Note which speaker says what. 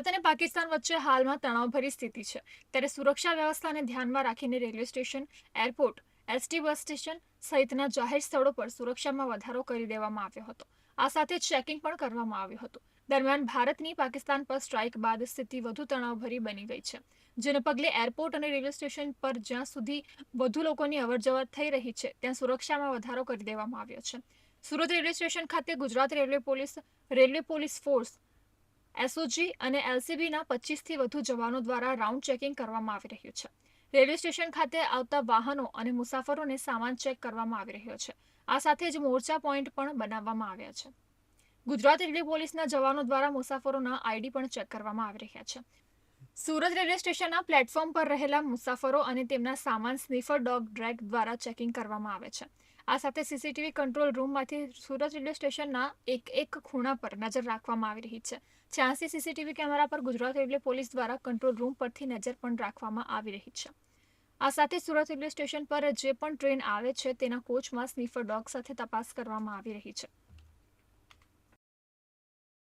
Speaker 1: પાકિસ્તાન વચ્ચે હાલમાં તણાવભરી સ્થિતિ છે. ત્યારે સુરક્ષા વ્યવસ્થાને ધ્યાનમાં રાખીને railway station, airport, ST bus station સહિતના જાહેર સ્થળો પર સુરક્ષામાં વધારો કરી દેવામાં આવ્યો હતો. આ સાથે ચેકિંગ પણ કરવામાં આવ્યું હતું. દરમિયાન ભારતની પાકિસ્તાન પર સ્ટ્રાઇક બાદ સ્થિતિ વધુ તણાવભરી બની ગઈ છે, જેને પગલે એરપોર્ટ અને રેલવે સ્ટેશન પર જ્યાં સુધી વધુ લોકોની અવરજવર થઈ રહી છે, ત્યાં સુરક્ષામાં વધારો કરી દેવામાં આવ્યો છે. સુરત રેલવે સ્ટેશન ખાતે Gujarat railway police railway police force SOG અને એલસીબીના પચીસથી વધુ જવાનો દ્વારા રાઉન્ડ ચેકિંગ કરવામાં આવી રહ્યું છે. રેલવે સ્ટેશન ખાતે આવતા વાહનો અને મુસાફરોને સામાન ચેક કરવામાં આવી રહ્યો છે. આ સાથે જ મોરચા પોઈન્ટ પણ બનાવવામાં આવ્યા છે. ગુજરાત રેલવે પોલીસના જવાનો દ્વારા મુસાફરોના આઈડી પણ ચેક કરવામાં આવી રહ્યા છે. સુરત રેલવે સ્ટેશનના પ્લેટફોર્મ પર રહેલા મુસાફરો અને તેમના સામાન સ્નીફર ડોગ ડ્રેગ દ્વારા ચેકિંગ કરવામાં આવે છે. આ સાથે સીસીટીવી કંટ્રોલ રૂમમાંથી સુરત રેલવે સ્ટેશનના એક એક ખૂણા પર નજર રાખવામાં આવી રહી છે. છ્યાસી સીસીટીવી કેમેરા પર ગુજરાત રેલવે પોલીસ દ્વારા કંટ્રોલ રૂમ પરથી નજર પણ રાખવામાં આવી રહી છે. આ સાથે સુરત રેલવે સ્ટેશન પર જે પણ ટ્રેન આવે છે તેના કોચમાં સ્નીફર ડોગ સાથે તપાસ કરવામાં આવી રહી છે.